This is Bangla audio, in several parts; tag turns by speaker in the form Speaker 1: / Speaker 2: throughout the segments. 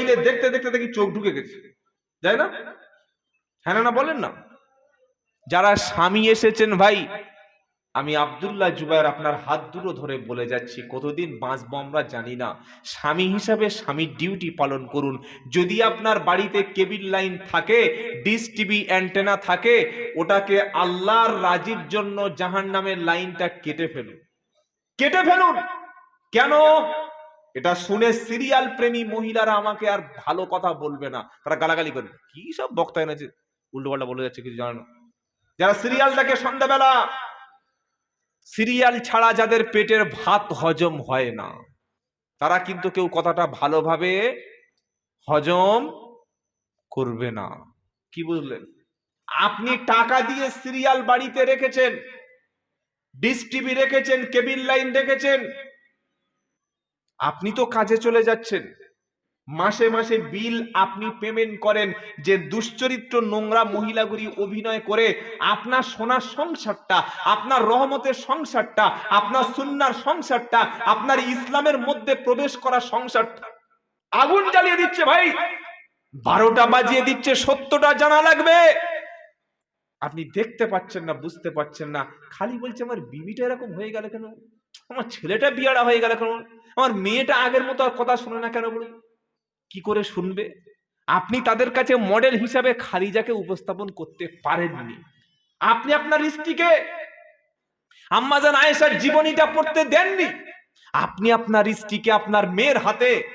Speaker 1: মোবাইলে দেখতে দেখতে দেখি চোখ ঢুকে গেছে। তাই না? হ্যাঁ না বলেন না। যারা স্বামী এসেছেন ভাই, আমি আব্দুল্লাহ জুবাইর আপনার হাত দুটো ধরে বলে যাচ্ছি, কতদিন বাঁচবো আমরা জানি না। স্বামী হিসাবে স্বামীর ডিউটি পালন করুন। যদি আপনার বাড়িতে কেবিল লাইন থাকে, ডিস টিভি অ্যান্টেনা থাকে, ওটাকে আল্লাহর রাজির জন্য জাহান নামের লাইনটা কেটে ফেলুন। কেটে ফেলুন! কেন? এটা শুনে সিরিয়াল প্রেমী মহিলারা আমাকে আর ভালো কথা বলবে না। তারা গালাগালি করবে। কি সব বক্তা এনেছে? উল্টো পাল্টা বলে যাচ্ছে, কিছু জানো না। যারা সিরিয়াল দেখে সন্ধ্যাবেলা সিরিয়াল ছাড়া যাদের পেটের ভাত হজম হয় না, তারা কিন্তু কেউ কথাটা ভালোভাবে হজম করবে না। কি বুঝলেন? আপনি টাকা দিয়ে সিরিয়াল বাড়িতে রেখেছেন ডিস টিভি রেখেছেন কেবিল লাইন রেখেছেন আপনি তো কাজে চলে যাচ্ছেন। মাসে মাসে বিল আপনি পেমেন্ট করেন যে দুশ্চরিত্র নোংরা মহিলাগুলি অভিনয় করে আপনার সোনার সংসারটা, আপনার রহমতের সংসারটা, আপনার সুন্নার সংসারটা, আপনার ইসলামের মধ্যে প্রবেশ করা সংসারটা। আগুন জ্বালিয়ে দিচ্ছে ভাই। বারোটা বাজিয়ে দিচ্ছে সত্যটা জানা লাগবে। আপনি দেখতে পাচ্ছেন না, বুঝতে পাচ্ছেন না। খালি বলছে, আমার বিবিটা এরকম হয়ে গেল কেন? আমার ছেলেটা বিয়ারা হয়ে গেল কেন? আমার মেয়েটা আগের মতো আর কথা শুনে না কেন বলুন? কি করে শুনবে? আপনি তাদের কাছে মডেল হিসাবে খারিজাকে উপস্থাপন করতে পারেননি। আপনি আপনার স্ত্রীকে আম্মাজান আয়েশার জীবনীটা পড়তে দেননি। আপনি আপনার স্ত্রীকে আপনার মেয়ের হাতে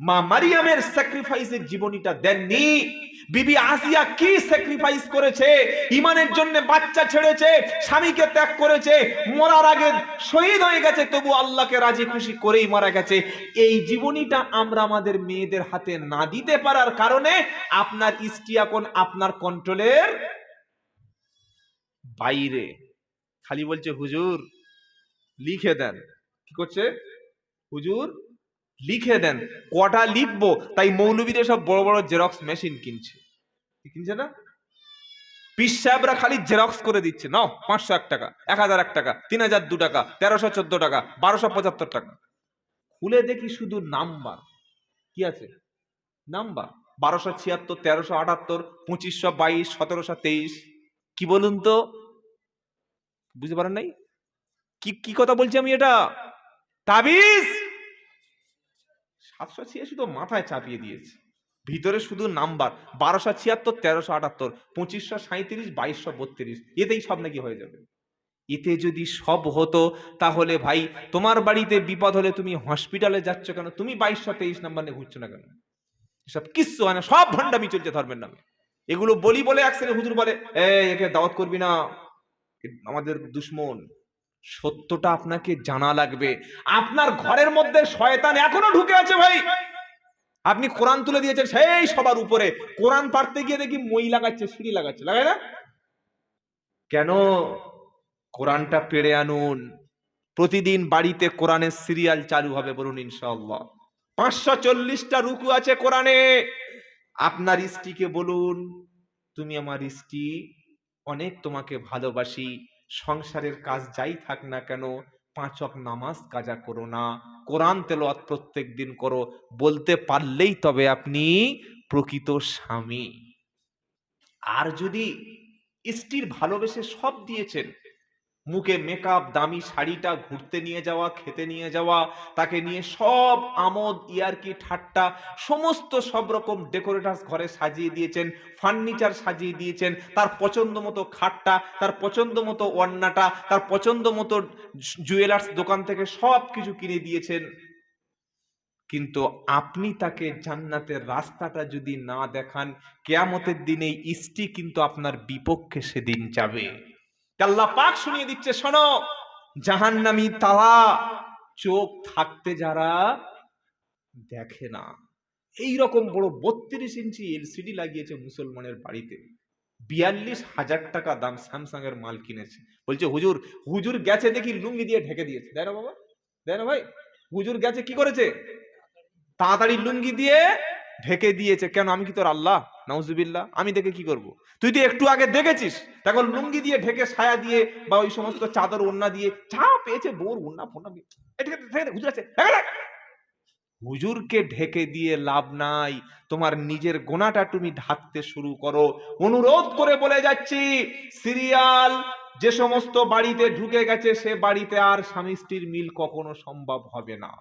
Speaker 1: মা মারিয়ামের স্যাক্রিফাইসের জীবনীটা দেননি। বিবি আসিয়া কি স্যাক্রিফাইস করেছে? ইমানের জন্য বাচ্চা ছেড়েছে, স্বামীকে ত্যাগ করেছে, মরার আগে শহীদ হয়ে গেছে, তবু আল্লাহকে রাজি খুশি করেই মারা গেছে। এই জীবনীটা আমরা আমাদের মেয়েদের হাতে না দিতে পারার কারণে আপনার স্ত্রী এখন আপনার কন্ট্রোলের বাইরে। খালি বলছে, হুজুর, লিখে দেন। কি করছে? হুজুর লিখে দেন, কটা লিখব, তাই মৌলবীদের সব বড় বড় জেরক্স মেশিন কিনছে। কিনছে না? পিস সাহেবরা খালি জেরক্স করে দিচ্ছে। নাও, পাঁচশো এক টাকা, এক হাজার এক টাকা, তিন হাজার দু টাকা, তেরোশো চোদ্দ টাকা, বারোশো পঁচাত্তর টাকা। খুলে দেখি শুধু নাম্বার। কি আছে? নাম্বার। বারোশো ছিয়াত্তর, তেরোশো আটাত্তর, পঁচিশশো বাইশ, সতেরোশো তেইশ। কি বলুন তো? বুঝতে পারেন নাই? কি কি কথা বলছি আমি এটা? তাবিজ! সাতশো ছিয়াশি তো মাথায় চাপিয়ে দিয়েছে। ভিতরে শুধু নাম্বার, বারোশো ছিয়াত্তর, তেরোশো আটাত্তর, পঁচিশশো সাঁত্রিশ বাইশশো বত্রিশ, এতেই সব নাকি হয়ে যাবে। এতে যদি সব হতো, তাহলে ভাই, তোমার বাড়িতে বিপদ হলে তুমি হসপিটালে যাচ্ছ কেন? তুমি বাইশশো তেইশ নাম্বার নিয়ে ঘুরছো না কেন? এসব কিচ্ছু হয় না, সব ভণ্ডামি চলছে ধর্মের নামে। এগুলো বলি বলে এক হুজুর বলে একে দাওয়াত করবি না। আমাদের দুশ্মন। সত্যটা আপনাকে জানা লাগবে। আপনার ঘরের মধ্যে শয়তান এখনও ঢুকে আছে ভাই। আপনি কোরআন তুলে দিয়েছেন সেই সবার উপরে। কোরআন পাড়তে গিয়ে দেখি মই লাগাচ্ছে, সিঁড়ি লাগাচ্ছে। লাগায় না? কেন? কোরআনটা পেড়ে আনুন। প্রতিদিন বাড়িতে কোরআনের সিরিয়াল চালু হবে বলুন ইনশাআল্লাহ। পাঁচশো চল্লিশটা রুকু আছে কোরআনে। আপনার স্ত্রীকে বলুন, তুমি আমার স্ত্রী, অনেক তোমাকে ভালোবাসি। সংসারের কাজ যাই থাক না কেন, পাঁচক নামাজ কাজা করো না। কোরআন তেলোয়াত প্রত্যেক দিন করো। বলতে পারলেই তবে আপনি প্রকৃত স্বামী। আর যদি স্ত্রীর ভালোবেসে সব দিয়েছেন মুখে মেকআপ দামি শাড়িটা ঘুরতে নিয়ে যাওয়া, খেতে নিয়ে যাওয়া, তাকে নিয়ে সব আমোদ, ইয়ারকি, ঠাট্টা, সমস্ত সব রকম ডেকোরেটার্স ঘরে সাজিয়ে দিয়েছেন ফার্নিচার সাজিয়ে দিয়েছেন, তার পছন্দ মতো খাটটা, তার পছন্দ মতো ওয়ান্নাটা তার পছন্দ মতো জুয়েলার্স দোকান থেকে সব কিছু কিনে দিয়েছেন। কিন্তু আপনি তাকে জান্নাতের রাস্তাটা যদি না দেখান, কেয়ামতের দিনে স্ত্রী কিন্তু আপনার বিপক্ষে সেদিন যাবে। আল্লাহ পাক শুনিয়ে দিচ্ছে, শোনো। জাহান্নামী তারা চোখ থাকতে যারা দেখে না। এই রকম বড় বত্রিশ ইঞ্চি এলসিডি লাগিয়েছে মুসলমানের বাড়িতে। বিয়াল্লিশ হাজার টাকা দাম স্যামসাং এর মাল কিনেছে। বলছে, হুজুর হুজুর গেছে দেখি লুঙ্গি দিয়ে ঢেকে দিয়েছে। দেয় না বাবা, দেয় না ভাই। হুজুর গেছে কি করেছে? তাড়াতাড়ি লুঙ্গি দিয়ে ঢেকে দিয়েছে। কেন, আমি কি তোর আল্লাহ? নাউজুবিল্লাহ আমি দেখে কি করব? তুই তো একটু আগে দেখেছিস তখন লুঙ্গি দিয়ে ঢেকে ছায়া দিয়ে বা ওই সমস্ত চাদর ওন্না দিয়ে চা পেয়েছে বোর ওন্না আছে, হুজুর হুজুরকে ঢেকে দিয়ে লাভ নাই তোমার নিজের গোনাটা তুমি ঢাকতে শুরু করো। অনুরোধ করে বলে যাচ্ছি সিরিয়াল যে সমস্ত বাড়িতে ঢুকে গেছে সে বাড়িতে আর স্বামী স্ত্রীর মিল কখনো সম্ভব হবে না।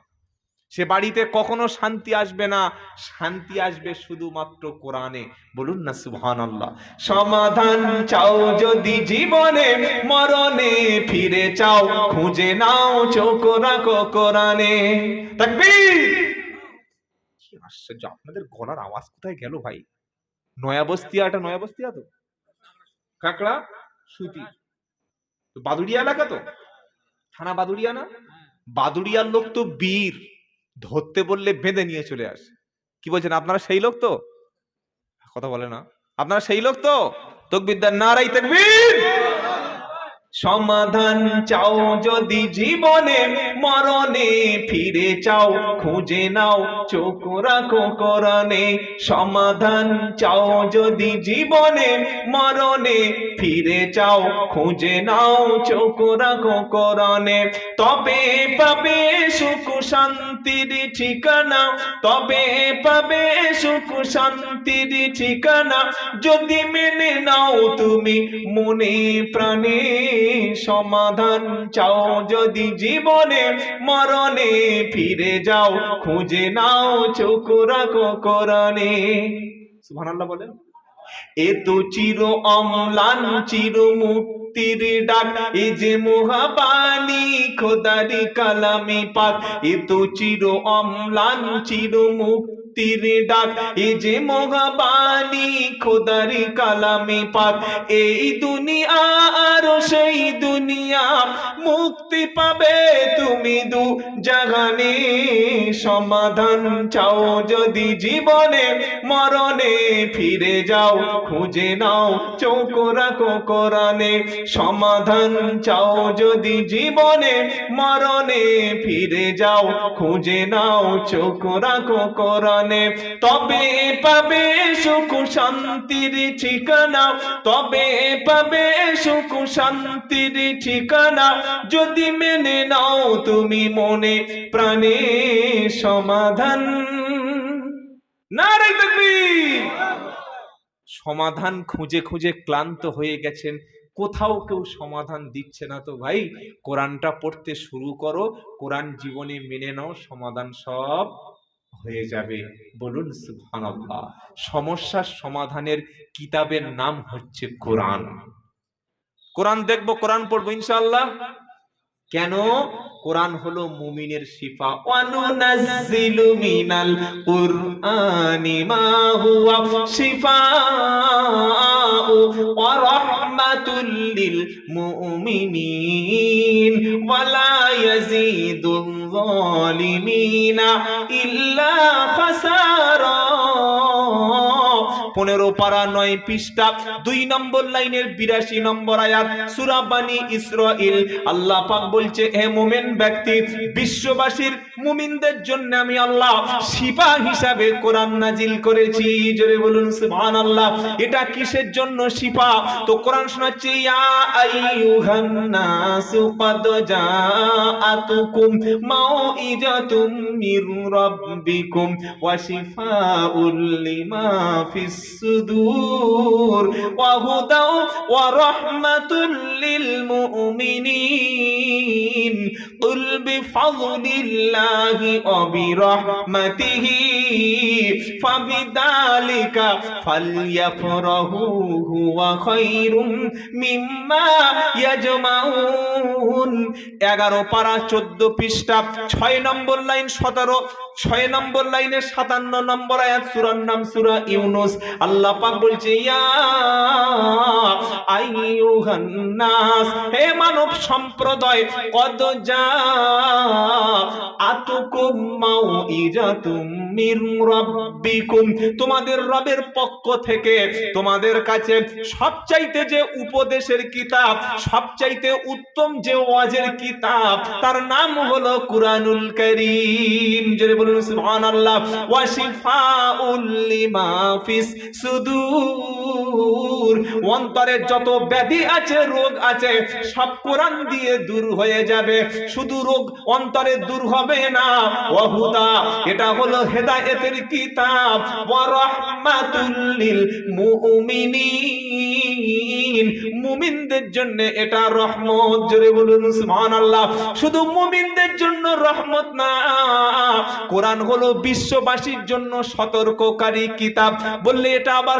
Speaker 1: সে বাড়িতে কখনো শান্তি আসবে না। শান্তি আসবে শুধুমাত্র কোরআনে। বলুন না সুহান আল্লাহ সমাধান চাও যদি জীবনে, মরণে ফিরে চাও, খুঁজে নাও, চোখ রাখো কোরআনে। আশ্চর্য, আপনাদের গলার আওয়াজ কোথায় গেল ভাই? নয়া বস্তিয়া এটা নয়া বস্তিয়া তো? কাকড়া, সুতি। বাদুড়িয়া এলাকা তো? থানা বাদুড়িয়া না? বাদুড়িয়ার লোক তো বীর। ধরতে বললে বেঁধে নিয়ে চলে আসে। কি বলছেন, আপনারা সেই লোক তো? কথা বলে না। আপনারা সেই লোক তো? তকবিদ্যার নারাই তকবীর! সমাধান চাও যদি জীবনে, মরণে ফিরে চাও, খুঁজে নাও, চোখ রাখো করণে সমাধান চাও যদি জীবনে, মরণে ফিরে চাও, খুঁজে নাও, চোখ রাখো করণে তবে পাবে সুখ শান্তির ঠিকানা, তবে পাবে সুখ শান্তির ঠিকানা। যদি মেনে নাও তুমি মনে প্রাণে সমাধান চাও যদি জীবনে, মরণে ফিরে যাও, খুঁজে নাও চোখ রাখো করণে সুবহানাল্লাহ বলেন। এ তো চির অম্লান, চির মুক্তির ডাক, এ যে মহাবাণী, খোদারি কালামি পাক, এ তো চির অম্লান, চির মুক্তির ডাক এ যে মহাবাণী খোদারি কালামি পাক, এই দুনিয়া আর সেই দুনিয়া মুক্তি পাবে তুমি দু জাগানে। সমাধান চাও যদি জীবনে, মরণে ফিরে যাও, খুঁজে নাও চৌক রাখো কোরআনে। সমাধান চাও যদি জীবনে, মরণে ফিরে যাও, খুঁজে নাও চোখ রাখো কোরআনে তবে পাবে সুখ শান্তির ঠিকানা, তবে পাবে সুখ শান্তির ঠিকানা, যদি মেনে নাও তুমি মনে প্রাণে সমাধান। নারাই তাকবীর! সমাধান খুঁজে খুঁজে ক্লান্ত হয়ে গেছেন। কোথাও কেউ সমাধান দিচ্ছে না তো ভাই। কোরআনটা পড়তে শুরু করো, কোরআন জীবনে মেনে নাও, সমাধান সব হয়ে যাবে। বলুন সুবহানাল্লাহ। সমস্যার সমাধানের কিতাবের নাম হচ্ছে কোরআন। কোরআন দেখব কোরআন পড়ব ইনশাআল্লাহ। কেন? কোরআন হলো মুমিনের শিফা। ওয়ানুনাজ্জিলু মিনাল কুরআনি মা হুয়া শিফাউ ورحمة للمؤمنين ولا يزيد الظالمين إلا خسارا. পনেরো পারা নয় পৃষ্ঠা। দুই নম্বর লাইনের বিরাশি নম্বর আয়াত সুরাবানি ইসরাইল আল্লাহ পাক বলছে, হে মোমেন ব্যক্তি, বিশ্ববাসীর মুমিনদের জন্য আমি আল্লাহ শিপা হিসাবে কোরআন নাজিল করেছি। জোরে বলুন, সুবহানাল্লাহ। এটা কিসের জন্য শিপা তো কোরআন শোনাচ্ছে, ইয়া আইয়ুহান নাসু ক্বাদ জাআতুকুম মাউইজাতুম মির রাব্বিকুম ওয়া শিফাউল লিমা ফিস الصدور. وهدى ورحمة للمؤمنين. قل بفضل الله وبرحمته. ফাবিদালিকা ফালিয়াফরাহু 11 পারা 14 পৃষ্ঠা 6 নম্বর লাইন 17 ছয় নম্বর লাইনে সাতান্ন নম্বর আয়াত, সুরার নাম সুরা ইউনুস। আল্লাহ পাক বলছে হে মানব সম্প্রদায় কত যা আতুকুম মাও ইজাতুম মির রাব্বিকুম, তোমাদের রবের পক্ষ থেকে তোমাদের কাছে সবচাইতে যে উপদেশের কিতাব, সবচাইতে উত্তম যে ওয়াজের কিতাব, তার নাম হলো কুরআনুল কারীম। জোরে বলুন, সুবহানাল্লাহ। ওয়া শিফাউল লিমা ফিস সুদূর। অন্তরের যত ব্যাধি আছে, রোগ আছে, সব কোরআন দিয়ে দূর হয়ে যাবে। শুধু রোগ অন্তরে দূর হবে না। ওয়াহুদা এটা হলো হেদায়েতের কিতাব। ওয়া রাহমাতুল লিল মুমিনিন। মুমিনদের জন্য এটা রহমত। জোরে বলুন, সুবহানাল্লাহ। শুধু মুমিনদের জন্য রহমত না। কোরআন হলো বিশ্ববাসীর জন্য সতর্ককারী কিতাব। বললে এটা আবার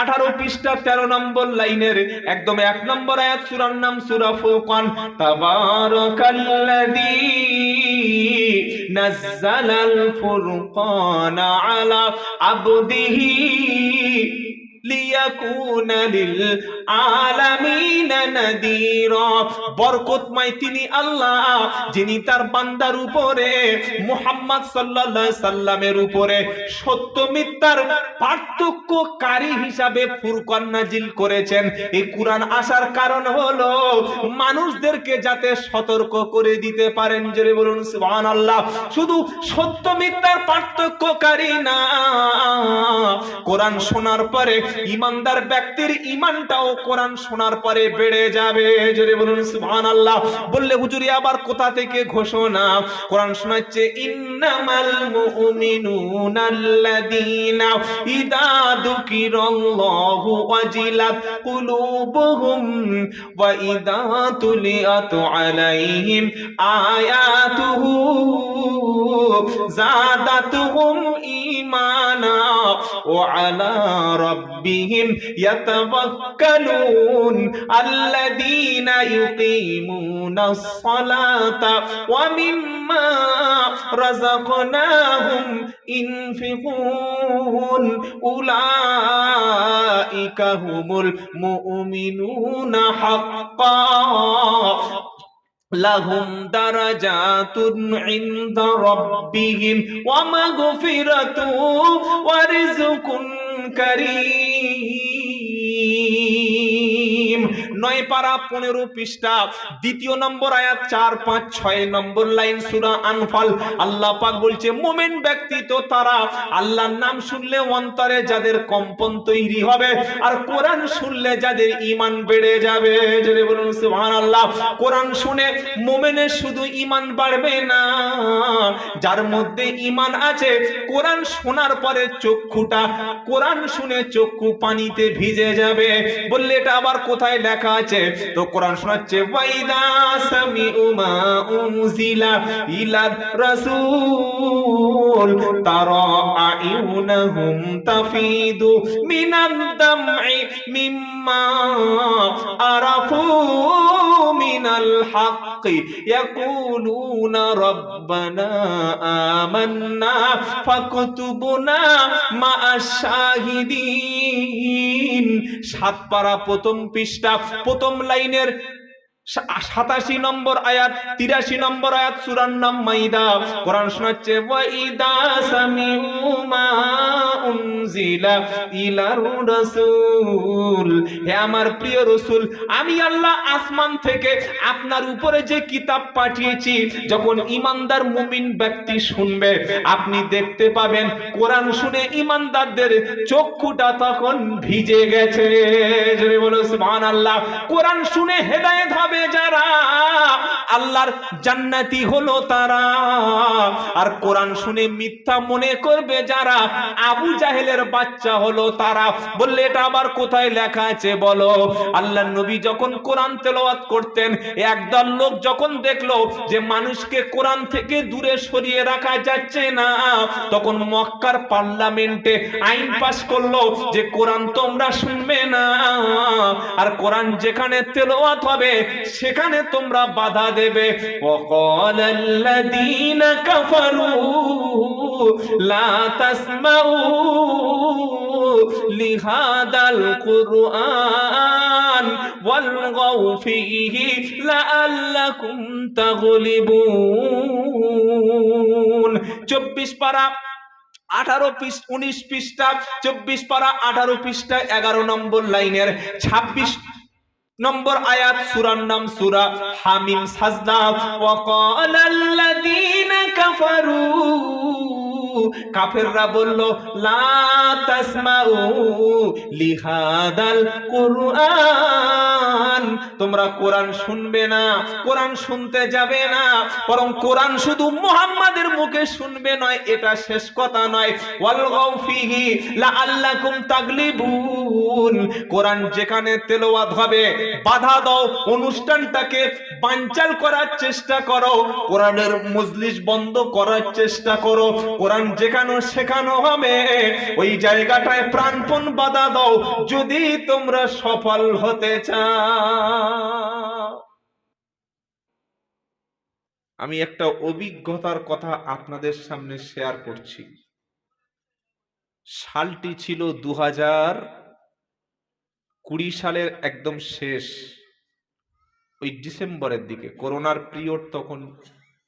Speaker 1: আঠারো পৃষ্ঠা, তেরো নম্বর লাইনের, একদম এক নম্বর আয়াত, সুরার নাম সুরা নাযালাল ফুরকানা আলা আবদিহি আলামিনা তিনি আল্লাহ, যিনি তার বান্দার উপরে, মুহাম্মদ সাল্লাল্লাহু সাল্লামের উপরে সত্য মিথ্যার পার্থক্যকারী হিসাবে ফুরকান নাজিল করেছেন। এই কুরআন আসার কারণ হলো, মানুষদেরকে যাতে সতর্ক করে দিতে পারেন, জোরে বলুন, সুবহানাল্লাহ। শুধু সত্য মিথ্যার পার্থক্যকারী না, কোরআন শোনার পরে ইমানদার ব্যক্তির ইমানটাও কোরআন শোনার পরে বেড়ে যাবে, জোরে বলুন, সুবহানাল্লাহ। বললে, হুজুরি আবার কোথা থেকে ঘোষণা? কোরআন শোনাচ্ছে, ইন্নামাল মুমিনুনা আল্লাযীনা ইযা যুকিরাল্লাহু ওয়াজিলাত কুলুবুহুম ওয়া ইযা তুলিয়াত আলাইহিম আয়াতুহু। زادتهم إيمانا وعلى ربهم يتوكلون الذين يقيمون الصلاة ومما رزقناهم ينفقون أولئك هم المؤمنون حقا. لهم درجات عند ربهم ومغفرة ورزق كريم নয় পারা পনেরো পৃষ্ঠা, দ্বিতীয় নম্বর আয়াত চার, পাঁচ, ছয় নম্বর লাইন সুরা আনফাল। আল্লাহ পাক বলছে, মোমেন ব্যক্তি তো তারা আল্লাহর নাম শুনলে অন্তরে যাদের কম্পন তৈরি হবে, আর কোরআন শুনলে যাদের ইমান বেড়ে যাবে। যদি বলুন কোরআন শুনে মোমেনের শুধু ইমান বাড়বে না, যার মধ্যে ইমান আছে, কোরআন শোনার পরে চক্ষুটা, কোরআন শুনে চক্ষু পানিতে ভিজে যাবে। বললে এটা আবার কোথায় লেখা আছে। তো কোরআন শোনাচ্ছে, ওয়াইদা সামিউ মা উনজিলা ইলা রাসূল তারা তাফিদু মিম্মা আরাফু মিনাল রব্বানা আমান্না ফাকতুবনা মা'আশ শাহিদিন সাত পারা প্রথম পৃষ্ঠা প্রথম লাইনের সাতাশি নম্বর আয়াত, তিরাশি নম্বর আয়াত সুরার নাম মাইদা। কোরআন শোনাচ্ছে আমার প্রিয় রাসূল, আমি আল্লাহ আসমান থেকে আপনার উপরে যে কিতাব পাঠিয়েছি, যখন ইমানদার মুমিন ব্যক্তি শুনবে, আপনি দেখতে পাবেন, কোরআন শুনে ইমানদারদের চক্ষুটা তখন ভিজে গেছে। বলো, সুবহানাল্লাহ। কোরআন শুনে হেদায়েত হবে যারা, আল্লাহর জান্নাতি হলো তারা। আর কোরআন শুনে মিথ্যা মনে করবে যারা, আবু জাহেলের বাচ্চা হলো তারা। বললে, এটা আবার কোথায় লেখা আছে বলো? আল্লাহ নবী যখন কোরআন তেলাওয়াত করতেন, একদল লোক যখন দেখল যে মানুষকে কোরআন থেকে দূরে সরিয়ে রাখা যাচ্ছে না, তখন মক্কার পার্লামেন্টে আইন পাস করল যে, কোরআন তোমরা শুনবে না। আর কোরআন যেখানে তেলাওয়াত হবে সেখানে তোমরা বাধা দেবে। লিহাদাল কুরআন লাআল্লাকুম তাগলিবুন। 24 পারা আঠারো পিস উনিশ পৃষ্ঠা, চব্বিশ পারা আঠারো পৃষ্ঠা, এগারো নম্বর লাইনের ছাব্বিশ নম্বর আয়াত সুরার নাম সুরা হামিম সাজদা ওয়াকাল আল্লাযীনা কাফারু কাফেররা বলল, লা লিহাদাল কুরআন। তোমরা কোরআন শুনবে না, কোরআন শুনতে যাবে না, বরং কোরআন শুধু মুহাম্মাদের মুখে শুনবে নয়, এটা শেষ কথা নয়। কোরআন যেখানে তেলাওয়াত হবে, বাধা দাও, অনুষ্ঠানটাকে বানচাল করার চেষ্টা করো, কোরআনের মজলিস বন্ধ করার চেষ্টা করো, কোরআন যেখানে শেখানো হবে, ওই জায়গাটায় প্রাণপণ বাধা দাও, যদি তোমরা সফল হতে চাও। আমি একটা অভিজ্ঞতার কথা আপনাদের সামনে শেয়ার করছি। সালটি ছিল দু হাজার কুড়ি সালের একদম শেষ, ওই ডিসেম্বরের দিকে। করোনার পিরিয়ড তখন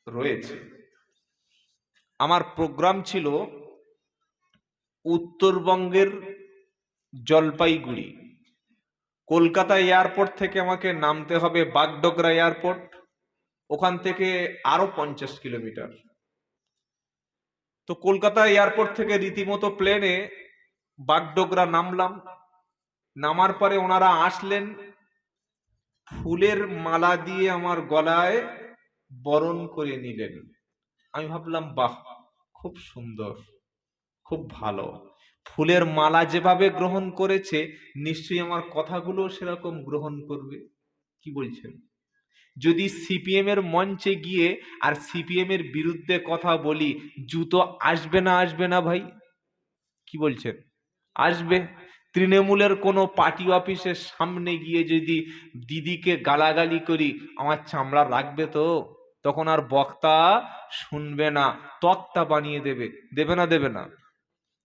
Speaker 1: রয়েছে। আমার প্রোগ্রাম ছিল উত্তরবঙ্গের জলপাইগুড়ি। কলকাতা এয়ারপোর্ট থেকে আমাকে নামতে হবে বাগডোগরা এয়ারপোর্ট ওখান থেকে আরও পঞ্চাশ কিলোমিটার। তো কলকাতা এয়ারপোর্ট থেকে রীতিমতো প্লেনে বাগডোগরা নামলাম। নামার পরে ওনারা আসলেন ফুলের মালা দিয়ে আমার গলায় বরণ করে নিলেন। আমি ভাবলাম, বাহ, খুব সুন্দর, খুব ভালো। ফুলের মালা যেভাবে গ্রহণ করেছে, নিশ্চয়ই আমার কথাগুলো সেরকম গ্রহণ করবে। কি বলছেন? যদি সিপিএম এর মঞ্চে গিয়ে আর সিপিএম এর বিরুদ্ধে কথা বলি, জুতো আসবে না আসবে না ভাই? কি বলছেন? আসবে। তৃণমূলের কোনো পার্টি অফিসের সামনে গিয়ে যদি দিদিকে গালাগালি করি, আমার চামড়া রাখবে তো? তখন আর বক্তা শুনবে না, তক্তা বানিয়ে দেবে দেবে না দেবে না।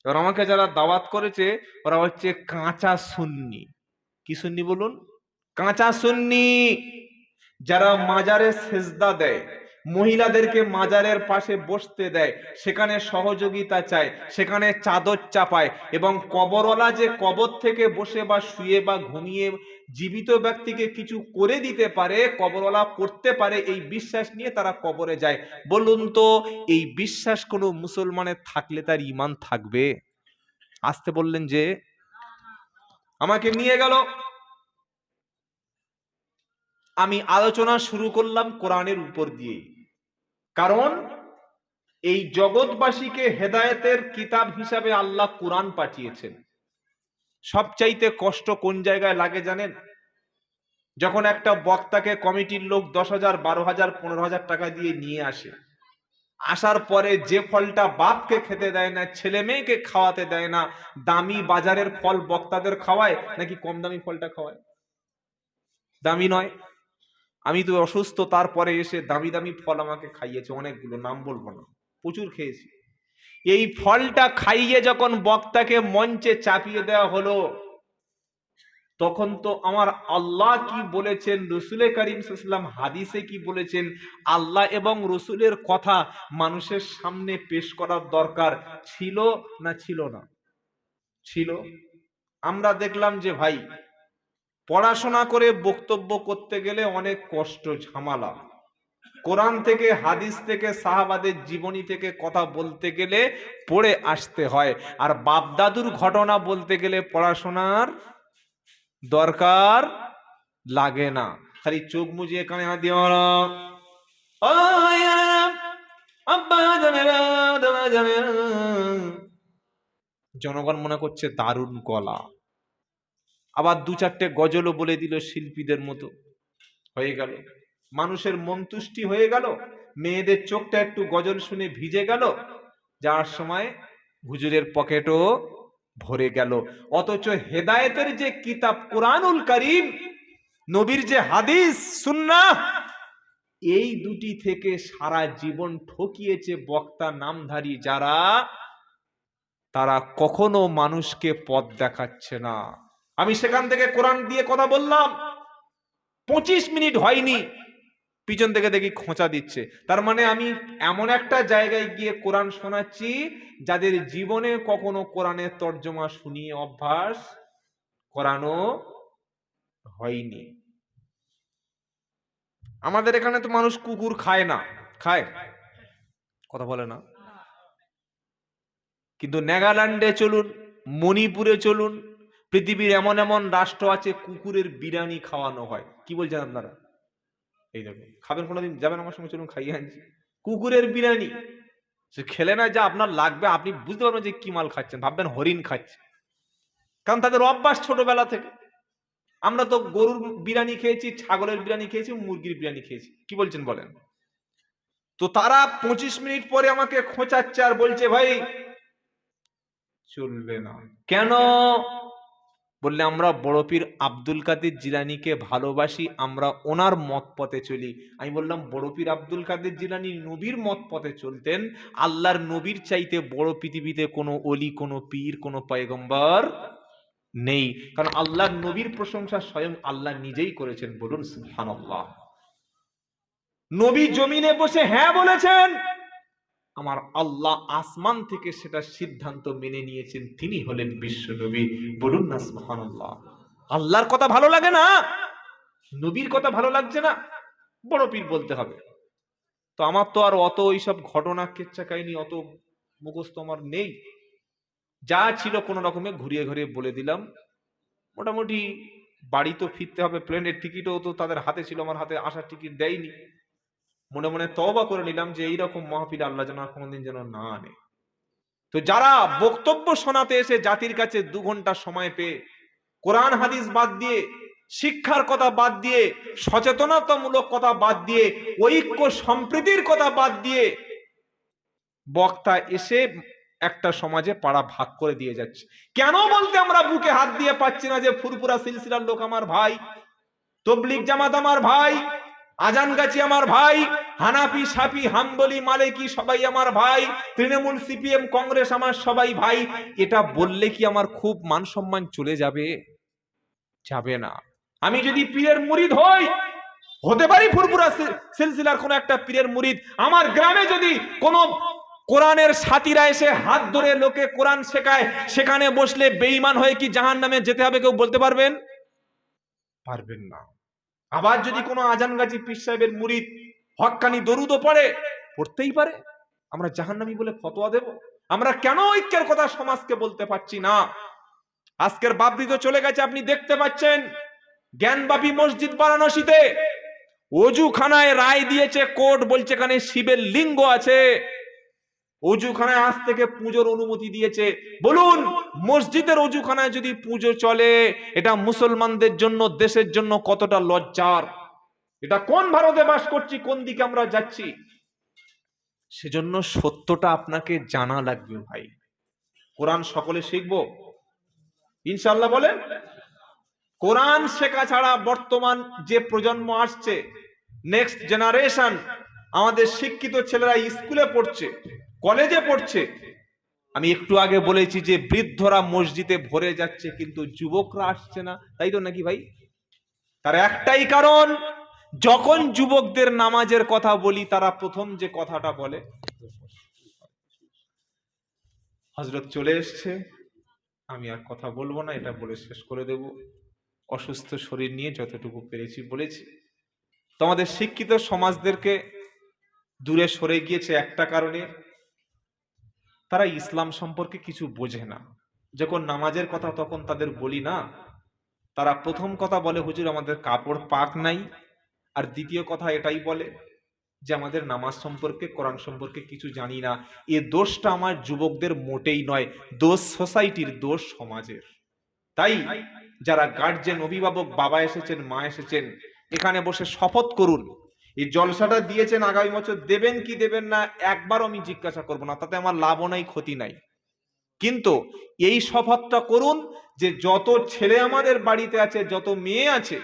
Speaker 1: এবার আমাকে যারা দাওয়াত করেছে, ওরা হচ্ছে কাঁচা সুন্নি। কি সুন্নি বলুন? কাঁচা সুন্নি। যারা মাজারে সেজদা দেয়, মহিলাদেরকে মাজারের পাশে বসতে দেয়, সেখানে সহযোগিতা চায়, সেখানে চাদর চাপায় এবং কবরওয়ালা যে কবর থেকে বসে বা শুয়ে বা ঘুমিয়ে জীবিত ব্যক্তিকে কিছু করে দিতে পারে, কবরওয়ালা করতে পারে, এই বিশ্বাস নিয়ে তারা কবরে যায়। বলুন তো, এই বিশ্বাস কোনো মুসলমানের থাকলে তার ইমান থাকবে? আসতে বললেন যে, আমাকে নিয়ে গেল। আমি আলোচনা শুরু করলাম কোরআনের উপর দিয়ে। কারণ, এই জগৎবাসীকে হেদায়েতের কিতাব হিসাবে আল্লাহ কোরআন পাঠিয়েছেন। সবচাইতে কষ্ট কোন জায়গায় লাগে জানেন? যখন একটা বক্তাকে কমিটির লোক দশ হাজার, বারো হাজার, পনেরো হাজার টাকা দিয়ে নিয়ে আসে, আসার পরে যে ফলটা বাপকে খেতে দেয় না, ছেলে মেয়েকে খাওয়াতে দেয় না, দামি বাজারের ফল বক্তাদের খাওয়ায়, নাকি কম দামি ফলটা খাওয়ায়? দামি নয়। আমি তো অসুস্থ, তারপরে এসে দামি দামি ফল আমাকে খাইয়েছে, অনেকগুলো, নাম বলব না। প্রচুর খেয়েছি। এই ফলটা খাইয়ে যখন বক্তাকে মঞ্চে চাপিয়ে দেওয়া হলো, তখন তো আমার আল্লাহ কি বলেছেন, রসুলে করিম হাদিসে কি বলেছেন, আল্লাহ এবং রসুলের কথা মানুষের সামনে পেশ করার দরকার ছিল না ছিল না? ছিল। আমরা দেখলাম যে ভাই, পড়াশোনা করে বক্তব্য করতে গেলে অনেক কষ্ট, ঝামেলা। কোরআন থেকে হাদিস থেকে সাহাবাদের জীবনী থেকে কথা বলতে গেলে পড়ে আসতে হয়। আর বাপ দাদুর ঘটনা বলতে গেলে পড়াশোনার দরকার লাগে না। খালি চোখ মুজিয়ে কানে হাত দিয়ে বলো, "ও ইয়া, আব্বা যাবে না, দাদা জনগণ মনে করছে দারুণ কলা আবার দু চারটে গজলও বলে দিল শিল্পীদের মতো। হয়ে গেল। মানুষের মন তুষ্টি হয়ে গেল, মেয়েদের চোখটা একটু গজল শুনে ভিজে গেল যাওয়ার সময় হুজুরের পকেটও ভরে গেল। অথচ হেদায়েতের যে কিতাব কোরআনুল করিম, নবীর যে হাদিস সুন্না এই দুটি থেকে সারা জীবন ঠকিয়েছে বক্তা নামধারী যারা, তারা কখনো মানুষকে পথ দেখাচ্ছে না। আমি সেখান থেকে কোরআন দিয়ে কথা বললাম, পঁচিশ মিনিট হয়নি পিছন থেকে দেখি খোঁচা দিচ্ছে। তার মানে আমি এমন একটা জায়গায় গিয়ে কোরআন শোনাচ্ছি, যাদের জীবনে কখনো কোরআনের তর্জমা শুনিয়ে অভ্যাস করানো হয়নি। আমাদের এখানে তো মানুষ কুকুর খায় না। খায়? কথা বলে না। কিন্তু নেগাল্যান্ডে চলুন, মণিপুরে চলুন, পৃথিবীর এমন এমন রাষ্ট্র আছে কুকুরের বিরিয়ানি খাওয়ানো হয়। কি বলছেন আপনারা? এই দেখুন খাবেন কোনোদিন, যাবেন আমার সঙ্গে, চলুন খাইয়ে আনছি। কুকুরের বিরিয়ানি, সে খেলে না যা আপনার লাগবে, আপনি বুঝতে পারবেন যে কি মাল খাচ্ছেন, ভাববেন হরিণ খাচ্ছে। কারণ তাদের অভ্যাস ছোটবেলা থেকে। আমরা তো গরুর বিরিয়ানি খেয়েছি, ছাগলের বিরিয়ানি খেয়েছি, মুরগির বিরিয়ানি খেয়েছি। কি বলছেন বলেন? তো তারা পঁচিশ মিনিট পরে আমাকে খোঁচাচ্ছে আর বলছে, ভাই, চলবে না। কেন? বললে, আমরা বড় পীর আব্দুল কাদের জিলানিকে ভালোবাসি, আমরা ওনার মত পথে চলি। আমি বললাম, বড় পীর আব্দুল কাদের জিলানি নবীর মত পথে চলতেন, আল্লাহর নবীর চাইতে বড় পৃথিবীতে কোনো অলি কোনো পীর, কোনো পয়গম্বর নেই। কারণ আল্লাহর নবীর প্রশংসা স্বয়ং আল্লাহ নিজেই করেছেন, বলুন সুবহানাল্লাহ। নবী জমিনে বসে হ্যাঁ বলেছেন আমার আল্লাহ আসমান থেকে সেটা সিদ্ধান্ত মেনে নিয়েছেন, তিনি হলেন বিশ্ব নবী বলুন না, সুবহানাল্লাহ। আল্লাহর কথা ভালো লাগে না? নবীর কথা ভালো লাগছে না? বড় পীর বলতে হবে। তো আমার তো আর অত ওইসব ঘটনা কেচ্ছা কাহিনী অত মুখস্থ আমার নেই। যা ছিল কোন রকমে ঘুরিয়ে ঘুরিয়ে বলে দিলাম। মোটামুটি বাড়ি তো ফিরতে হবে প্লেনের টিকিটও তো তাদের হাতে ছিল, আমার হাতে আসার টিকিট দেয়নি। মনে মনে তবা করে নিলাম যে এইরকম মহাপিল আল্লাহ যেন কোনোদিন যেন না আনে। তো যারা বক্তব্য শোনাতে এসে জাতির কাছে দু ঘণ্টা সময় পেয়ে কোরআন, হাদিস বাদ দিয়ে, শিক্ষার কথা বাদ দিয়ে, সচেতনতামূলক কথা বাদ দিয়ে, ঐক্য সম্প্রীতির কথা বাদ দিয়ে বক্তা এসে একটা সমাজে পাড়া ভাগ করে দিয়ে যাচ্ছে। কেন বলতে আমরা বুকে হাত দিয়ে পাচ্ছি না যে ফুরফুরা সিলসিলার লোক আমার ভাই তবলিক জামাত আমার ভাই আজান গাছি আমার ভাই, হানাফি, সাফি, হাম্বলি, মালিকি সবাই আমার ভাই, তৃণমূল, সিপিএম, কংগ্রেস আমার সবাই ভাই। এটা বললে কি আমার খুব মান সম্মান চলে যাবে? যাবে না। আমি যদি পীরের মুরিদ হই, হতে পারি ফুরফুরা সি- সিলসিলার কোন একটা পীরের মুরিদ। আমার গ্রামে যদি কোন কোরআনের সাথীরা এসে হাত ধরে লোকে কোরআন শেখায়, সেখানে বসলে বেঈমান হয়ে কি জাহান নামে যেতে হবে কেউ বলতে পারবেন? পারবেন না। আবার যদি কোনো আজান গাজী পীর সাহেবের মুরিদ হক্কানি দরুদও পড়ে, পড়তেই পারে। আমরা জাহান্নামী বলে ফতোয়া দেব। আমরা কেন ঐক্যের কথা সমাজকে বলতে পারছি না? আজকের বাবরি তো চলে গেছে, আপনি দেখতে পাচ্ছেন। জ্ঞানবাপী মসজিদ বারাণসীতে। অজুখানায় রায় দিয়েছে, কোর্ট বলছে এখানে শিবের লিঙ্গ আছে। অজুখানায় আজ থেকে পুজোর অনুমতি দিয়েছে। বলুন, মসজিদের অজুখানায় যদি পুজো চলে, এটা মুসলমানদের জন্য, দেশের জন্য কতটা লজ্জার? এটা কোন ভারতে বাস করছি, কোন দিকে আমরা যাচ্ছি? সেজন্য সত্যটা আপনাকে জানা লাগবে ভাই। কোরআন সকলে শিখব? ইনশাল্লাহ বলেন, কোরআন শেখা ছাড়া বর্তমান যে প্রজন্ম আসছে নেক্সট জেনারেশন আমাদের শিক্ষিত ছেলেরা স্কুলে পড়ছে। কলেজে পড়ছে। আমি একটু আগে বলেছি যে বৃদ্ধরা মসজিদে ভরে যাচ্ছে, কিন্তু যুবকরা আসছে না। তাই তো নাকি ভাই? তার একটাই কারণ, যখন যুবকদের নামাজের কথা বলি, তারা প্রথম যে কথাটা বলে হজরত চলে এসছে। আমি আর কথা বলব না, এটা বলে শেষ করে দেব। অসুস্থ শরীর নিয়ে যতটুকু পেরেছি বলেছি। তোমাদের শিক্ষিত সমাজদেরকে দূরে সরে গিয়েছে একটা কারণে। তারা ইসলাম সম্পর্কে কিছু বোঝে না। যখন নামাজের কথা তখন তাদের বলি না, তারা প্রথম কথা বলে, হুজুর, আমাদের কাপড় পাক নাই। আর দ্বিতীয় কথা এটাই বলে যে, আমাদের নামাজ সম্পর্কে, কোরআন সম্পর্কে কিছু জানি না। এ দোষটা আমার যুবকদের মোটেই নয়, দোষ সোসাইটির, দোষ সমাজের। তাই যারা গার্জেন, অভিভাবক, বাবা এসেছেন, মা এসেছেন, এখানে বসে শপথ করুন। এই জলসাটা দিয়েছেন আগামী বছর, দেবেন কি দেবেন না, একবারও আমি জিজ্ঞাসা করব না, তাতে আমার লাভও নাই, ক্ষতি নাই। কিন্তু এই শপথটা করুন যে যত ছেলে আমাদের বাড়িতে আছে, যত মেয়ে আছে,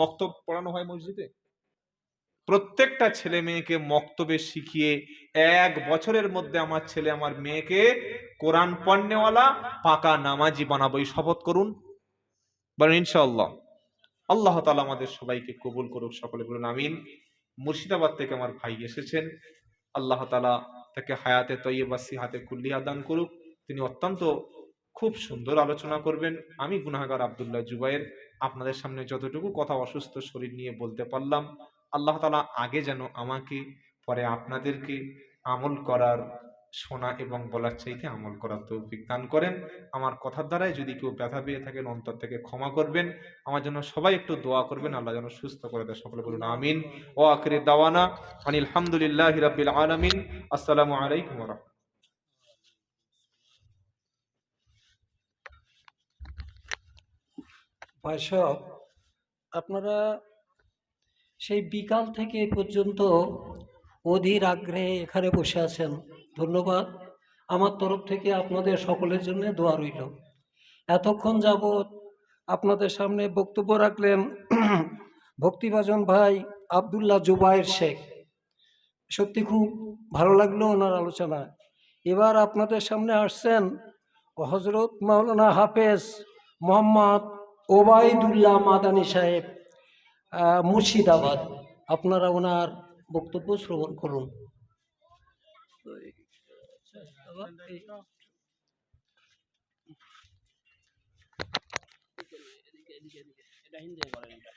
Speaker 1: মক্তব পড়ানো হয় মসজিদে? প্রত্যেকটা ছেলে মেয়েকে মক্তবে শিখিয়ে এক বছরের মধ্যে আমার ছেলে, আমার মেয়েকে কোরআন পড়নেওয়ালা, পাকা নামাজি বানাবো। এই শপথ করুন। বলেন, ইনশাআল্লাহ। আল্লাহ তালা আমাদের সবাইকে কবুল করুক, সকলে বলুন, আমিন। মুর্শিদাবাদ থেকে আমার ভাই এসেছেন। আল্লাহ তালা তাকে হায়াতে তৈবা সিহাতে কুল্লিয়া দান করুক। তিনি অত্যন্ত খুব সুন্দর আলোচনা করবেন। আমি গুনাহাগার আবদুল্লাহ জুবাইয়ের আপনাদের সামনে যতটুকু কথা অসুস্থ শরীর নিয়ে বলতে পারলাম, আল্লাহ তালা আগে যেন আমাকে, পরে আপনাদেরকে আমল করার শোনা এবং বলার চাইতে আমল করার তৌফিক দান করেন। আমার কথার দ্বারাই যদি কেউ ব্যথা পেয়ে থাকেন অন্তর থেকে ক্ষমা করবেন। আমার জন্য সবাই একটু দোয়া করবেন, আল্লাহ যেন সুস্থ করে দেয়। সকলে বলুন, আমিন। ও আখরি দাওয়ানা আনিল হিরাবিল আলামিন। আসসালামু আলাইকুম রাহমাতুল্লাহ।
Speaker 2: ভাইসব আপনারা সেই বিকাল থেকে পর্যন্ত অধীর আগ্রহে এখানে বসে আছেন। ধন্যবাদ। আমার তরফ থেকে আপনাদের সকলের জন্য দোয়া রইল। এতক্ষণ যাবৎ আপনাদের সামনে বক্তব্য রাখলেন ভক্তিভাজন ভাই আবদুল্লাহ জুবায়ের শেখ। সত্যি খুব ভালো লাগল ওনার আলোচনা। এবার আপনাদের সামনে আসছেন হজরত মাওলানা হাফেজ মোহাম্মদ ওবায়দুল্লাহ মাদানী সাহেব মুর্শিদাবাদ। আপনারা ওনার বক্তব্য শ্রবণ করুন। এটা হিন্দি করেন এটা